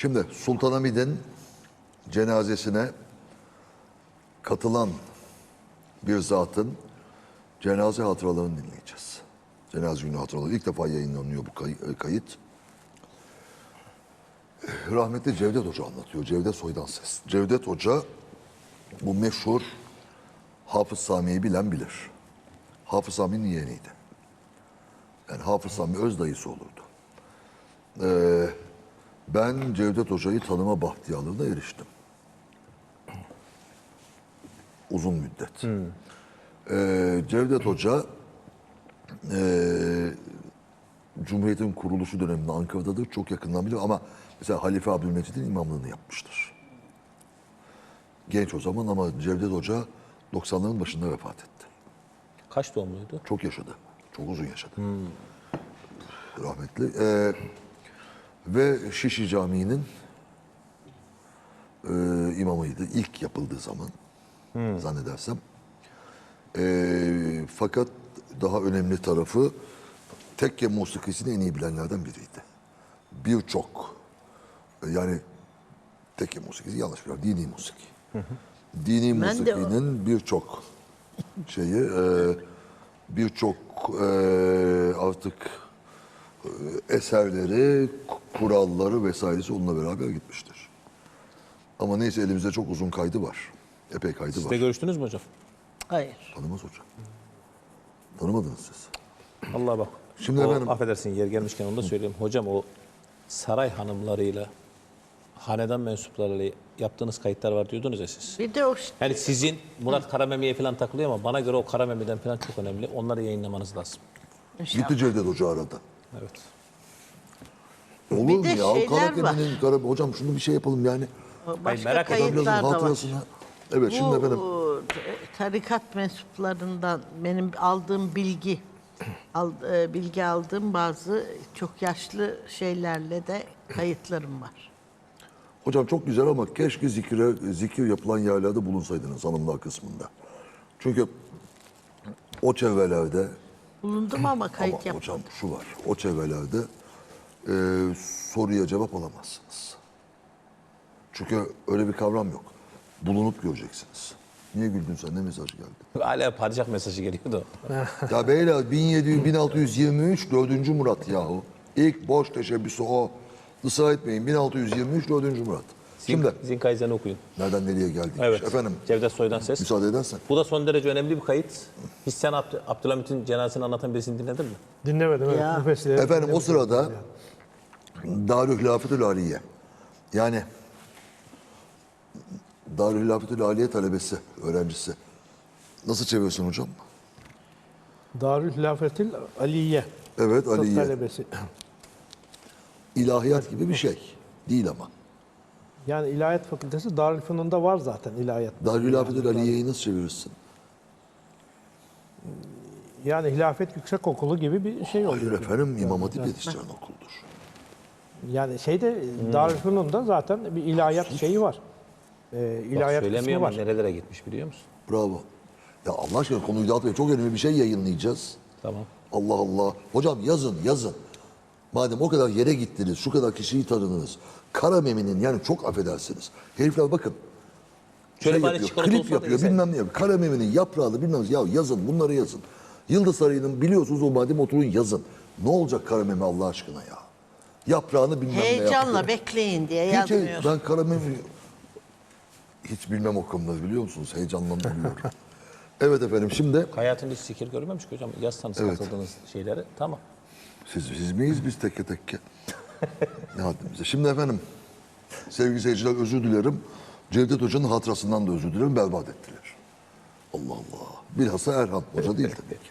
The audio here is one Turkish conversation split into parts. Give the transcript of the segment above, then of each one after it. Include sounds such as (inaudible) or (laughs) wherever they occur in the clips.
Şimdi Sultanahmet'in cenazesine katılan bir zatın cenaze hatıralarını dinleyeceğiz. Cenaze günü hatıraları. İlk defa yayınlanıyor bu e, kayıt. Rahmetli Cevdet Hoca anlatıyor. Cevdet Soydan Ses. Cevdet Hoca bu meşhur Hafız Sami'yi bilen bilir. Hafız Sami'nin yeğeniydi. Yani Hafız Sami öz dayısı olurdu. Ee, ben Cevdet Hoca'yı tanıma bahtiyarlığına eriştim. Uzun müddet. Ee, Cevdet Hoca ee, Cumhuriyet'in kuruluşu döneminde Ankara'dadır. Çok yakından bilir ama mesela Halife Abdülmecid'in imamlığını yapmıştır. Genç o zaman ama Cevdet Hoca 90'ların başında vefat etti. Kaç doğumluydu? Çok yaşadı. Çok uzun yaşadı. Rahmetli. Ee, ve Şişli Camii'nin e, imamıydı. ilk yapıldığı zaman zannedersem. Ee, fakat daha önemli tarafı tekke musikisini en iyi bilenlerden biriydi. Birçok yani tekke musikisi yanlış bir dini musiki. Dini musikinin birçok şeyi e, birçok e, artık e, eserleri, kuralları vesairesi onunla beraber gitmiştir. Ama neyse elimizde çok uzun kaydı var. Epey kaydı Siz var. de görüştünüz mü hocam? Hayır. Tanımaz hocam. Tanımadınız siz. Allah bak. Şimdi o, efendim- affedersin yer gelmişken onu da söyleyeyim. Hocam o saray hanımlarıyla hanedan mensuplarıyla yaptığınız kayıtlar var diyordunuz ya siz. Bir de o Yani sizin Murat Karamemi'ye falan takılıyor ama bana göre o Karamemi'den falan çok önemli. Onları yayınlamanız lazım. Gitti Cevdet Hoca arada. Evet. Olur mu de ya? şeyler Karakemi'nin, Kara... Hocam şunu bir şey yapalım yani. başka merak ediyorum. Kayıtlar da var. hatırasına. Evet şimdi efendim. Bu e, tarikat mensuplarından benim aldığım bilgi, al, e, bilgi aldığım bazı çok yaşlı şeylerle de kayıtlarım var. Hocam çok güzel ama keşke zikire, zikir yapılan yerlerde bulunsaydınız hanımlar kısmında. Çünkü o çevrelerde Bulundum ama (clears throat) kayıt ama yapmadım. hocam şu var. O çevrelerde e, soruya cevap alamazsınız. Çünkü öyle bir kavram yok. Bulunup göreceksiniz. Niye güldün sen? Ne mesaj geldi? (laughs) Hala padişah mesajı geliyordu. ya beyler 1700, 1623 4. Murat yahu. İlk boş teşebbüsü o. Israr etmeyin 1623 4. Murat. Şimdi Zinkayzen'i okuyun. nereden nereye geldik? Evet. Efendim Cevdet Soydan ses. müsaade edersen. Bu da son derece önemli bir kayıt. Hiç sen Abd- Abdülhamit'in cenazesini anlatan birisini dinledin mi? Dinlemedim. Evet. Ya. Efendim o sırada. Darülhilafetül Aliye. Yani Darülhilafetül Aliye talebesi, öğrencisi. Nasıl çeviriyorsun hocam? Darül Hilafetil Aliye. Evet Aliye. talebesi. İlahiyat gibi bir şey. Değil ama. Yani İlahiyat Fakültesi Darülfünun'da var zaten ilahiyat. Darülhilafetül Aliye'yi nasıl çevirirsin? Yani Hilafet Yüksek Okulu gibi bir şey oluyor. Hayır efendim İmam Hatip yetiştiren okuldur. Yani şeyde Darülfünun'da zaten bir ilahiyat şeyi var. Ee, Bak ilahiyat söylemiyor kısmı ama var. nerelere gitmiş biliyor musun? Bravo. Ya Allah aşkına konuyu dağıtmayın. Çok önemli bir şey yayınlayacağız. Tamam. Allah Allah. Hocam yazın yazın. Madem o kadar yere gittiniz, şu kadar kişiyi tanıdınız. Karamemi'nin yani çok affedersiniz. Herifler bakın. Şöyle şey yapıyor, klip yapıyor, bilmem ne yapıyor. Karamemi'nin yaprağını bilmem ne. Ya yazın, bunları yazın. Yıldız Sarayı'nın biliyorsunuz o madem oturun yazın. Ne olacak Karamemi Allah aşkına ya? Yaprağını bilmem ne Heyecanla yapıyor. bekleyin diye Hiç, yazmıyor. ben Karamemi hiç bilmem o konuları biliyor musunuz? Heyecanlanıyorum. (laughs) evet efendim şimdi Hayatında hiç zikir görmemiş ki hocam. Yazsanız Evet. katıldığınız şeyleri. Tamam. Siz, siz miyiz biz tekke tekke? ne haddimize. Şimdi efendim sevgili seyirciler özür dilerim. Cevdet Hoca'nın hatırasından da özür dilerim. Berbat ettiler. Allah Allah. Bilhassa Erhan Hoca değil tabii ki.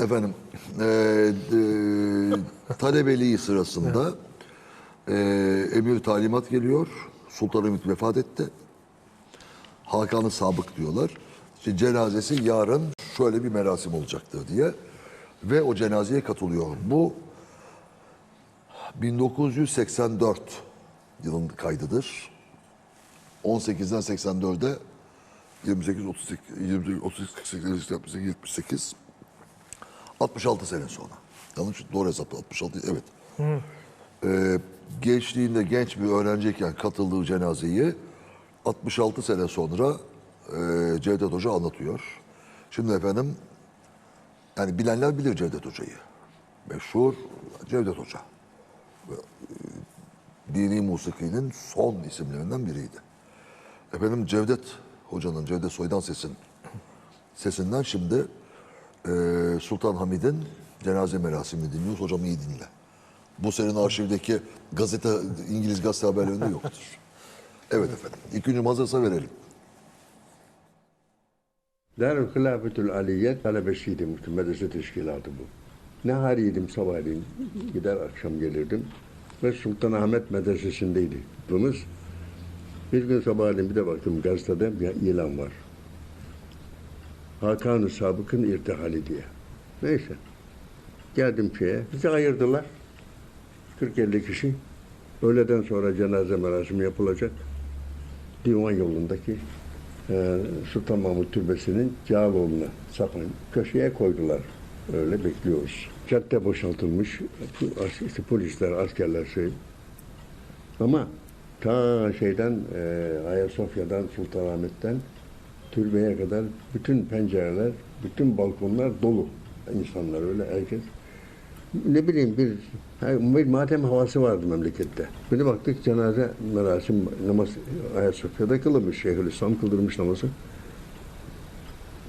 Efendim e, e, talebeliği sırasında e, emir talimat geliyor. Sultanahmet vefat etti. Hakan'ı sabık diyorlar. İşte cenazesi yarın şöyle bir merasim olacaktır diye. Ve o cenazeye katılıyor. Bu 1984 yılın kaydıdır. 18'den 84'e 28, 38, 28, 38, 48, 78, 78, 66 sene sonra. Yanlış doğru hesapla 66 evet. e, gençliğinde genç bir öğrenciyken katıldığı cenazeyi 66 sene sonra e, Cevdet Hoca anlatıyor. Şimdi efendim yani bilenler bilir Cevdet Hoca'yı. Meşhur Cevdet Hoca. E, Dini musikinin son isimlerinden biriydi. Efendim Cevdet Hoca'nın, Cevdet Soydan Ses'in sesinden şimdi e, Sultan Hamid'in cenaze merasimini dinliyoruz. Hocam iyi dinle. Bu senin arşivdeki gazete, İngiliz gazete haberlerinde yoktur. Evet efendim. İlk güncüm hazırsa verelim. Darül Hilafetül Aliyet talebesiydim. Medrese teşkilatı bu. Ne hariydim sabahleyin. Gider akşam gelirdim. Ve Sultanahmet Medresesi'ndeydi. Bunumuz. Bir gün sabahleyin bir de baktım gazetede bir ilan var. Hakan-ı Sabık'ın irtihali diye. Neyse. Geldim şeye. Bizi ayırdılar. 40-50 kişi. Öğleden sonra cenaze merasimi yapılacak. Divan yolundaki Sultan Mahmut Türbesi'nin Cağaloğlu'na sapan köşeye koydular. Öyle bekliyoruz. Cadde boşaltılmış. İşte polisler, askerler şey. Ama ta şeyden e, Ayasofya'dan, Sultanahmet'ten türbeye kadar bütün pencereler, bütün balkonlar dolu. İnsanlar öyle herkes. Ne bileyim bir, bir matem havası vardı memlekette. Bir de baktık cenaze merasim namaz Ayasofya'da kılınmış. Şeyhülislam kıldırmış namazı.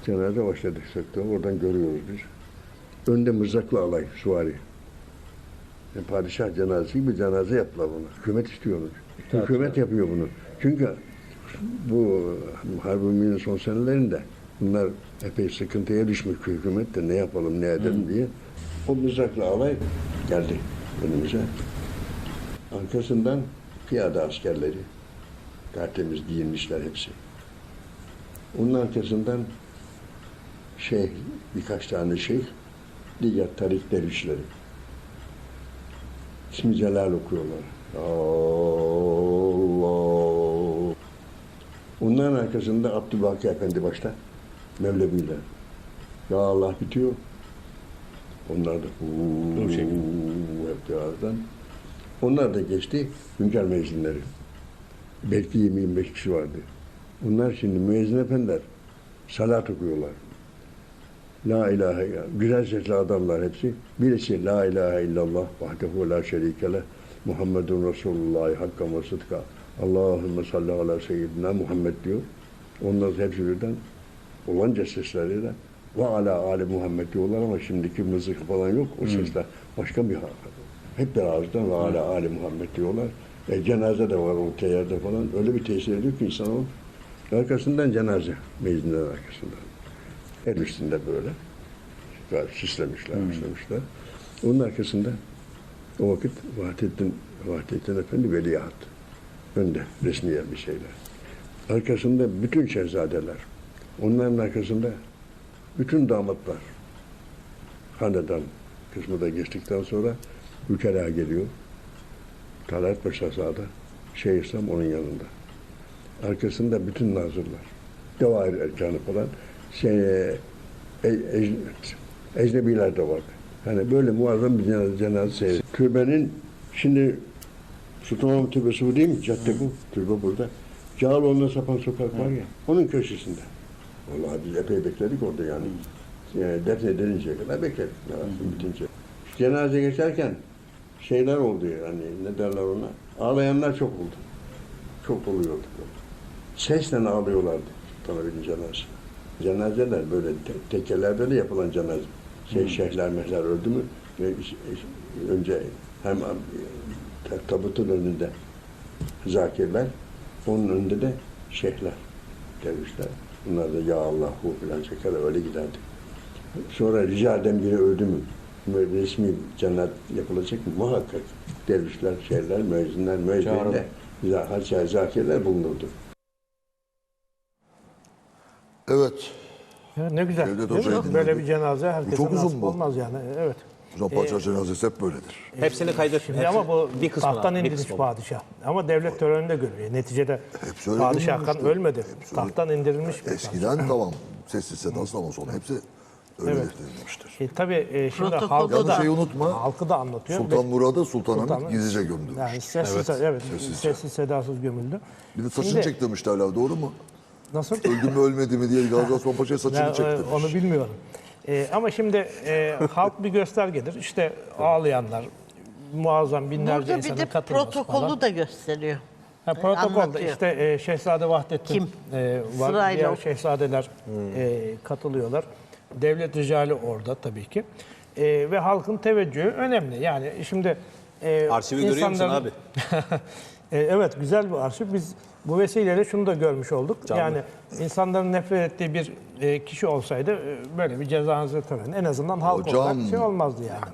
Cenaze başladık söktü. Oradan görüyoruz biz. Önde mızraklı alay, suvari. Yani padişah cenazesi gibi cenaze yaptılar bunu. Hükümet istiyormuş. Hükümet yapıyor bunu. Çünkü bu Harbi son senelerinde bunlar epey sıkıntıya düşmüş hükümet de ne yapalım ne edelim diye. O mızraklı alay geldi önümüze. Arkasından piyade askerleri tertemiz giyinmişler hepsi. Onun arkasından şey birkaç tane şeyh diğer tarik dervişleri. İsmi Celal okuyorlar. Allah. Onların arkasında Abdülbaki Efendi başta. Mevleviler. Ya Allah bitiyor. Onlar da huu, hep birazdan. Onlar da geçti. Hünkâr müezzinleri. Belki 20-25 kişi vardı. Bunlar şimdi müezzin efendiler salat okuyorlar. La ilahe illallah. Güzel sesli adamlar hepsi. Birisi La ilahe illallah vahdehu la şerike leh Muhammedun Resulullah hakka ve sıdka. Allahümme salli ala seyyidina Muhammed diyor. Onlar hepsi birden olanca sesleriyle ve ala ali Muhammed diyorlar ama şimdiki mızık falan yok. O sesler başka bir hal. Hep bir ağızdan ve ala ali Muhammed diyorlar. E, cenaze de var o yerde falan. Öyle bir tesir ediyor ki insan o. Arkasından cenaze. Meclisler arkasından. El üstünde böyle. Süslemişler, süslemişler. Onun arkasında o vakit Vahdettin, Vahdettin Efendi veliaht. Önde resmiye bir şeyler. Arkasında bütün şehzadeler. Onların arkasında bütün damatlar. Hanedan kısmı da geçtikten sonra Ülkera geliyor. Talat Paşa sağda. Şeyh İslam onun yanında. Arkasında bütün nazırlar. Devahir erkanı falan. Şey, e, e, ecnebiler de vardı. Yani böyle muazzam bir cenaze, cenaze seyri. Türbenin şimdi Sultanahmet Türbesi bu değil mi? Cadde bu. Türbe burada. Cağaloğlu'na sapan sokak var ya. Onun köşesinde. Vallahi biz epey bekledik orada yani. yani defnedilinceye kadar bekledik. Merasim bitince. Cenaze geçerken şeyler oldu yani ne derler ona. Ağlayanlar çok oldu. Çok oluyordu. Sesle ağlıyorlardı Sultanahmet'in cenazesi. Cenazeler böyle te- tekelerde de yapılan cenaze. Şey, şeyhler mehler öldü mü ve önce hem e, ta- tabutun önünde zakirler, onun önünde de şeyhler, dervişler. Bunlar da ya Allah hu filan çeker öyle giderdi. Sonra rica eden biri öldü mü? Resmi cennet yapılacak mı? Muhakkak dervişler, şeyhler, müezzinler, müezzinler, hatta zakirler bulunurdu. Evet. Ya ne güzel. Değil mi? Böyle bir cenaze herkese nasip bu. olmaz yani. Evet. Hocam padişah cenazesi hep böyledir. Hepsini kaydet. Şimdi hepsini- ama bu bir kısmını, tahttan kısmını. padişah. Ama devlet töreninde görüyor. Neticede Hepsi öyle padişah. Hakan ölmedi. Hepsi öyle. Tahttan indirilmiş bir Eskiden tamam sessiz sedasız ama sonra hepsi Öyle Evet. E, tabii e, şimdi Protokolda halkı Yalnız da, şeyi unutma. halkı da anlatıyor. Sultan Murad'a Sultan Sultan- Ahmet gizlice gömdürmüş. Yani sessiz, evet, sessiz, sedasız gömüldü. Bir de saçını Şimdi- çektirmişler hala doğru mu? Nasıl? Öldü mü ölmedi mi diye Gazi Osman Paşa'ya saçını Ben, e, çektirmiş. onu bilmiyorum. E, ama şimdi e, halk bir göstergedir. İşte ağlayanlar, muazzam binlerce Burada bir insanın de katılması protokolü falan. da gösteriyor. Ha, protokolde anlatıyor. işte e, Şehzade Vahdettin Kim? e, var. Sırayla Diğer şehzadeler e, katılıyorlar. Devlet ricali orada tabii ki. E, ve halkın teveccühü önemli. Yani şimdi e, Arşivi görüyor musun insanların- abi? (laughs) E, evet güzel bir arşiv. Biz bu vesileyle şunu da görmüş olduk. Canlı. Yani insanların nefret ettiği bir e, kişi olsaydı e, böyle bir cezanızı töreni en azından halk Hocam, olarak şey olmazdı yani.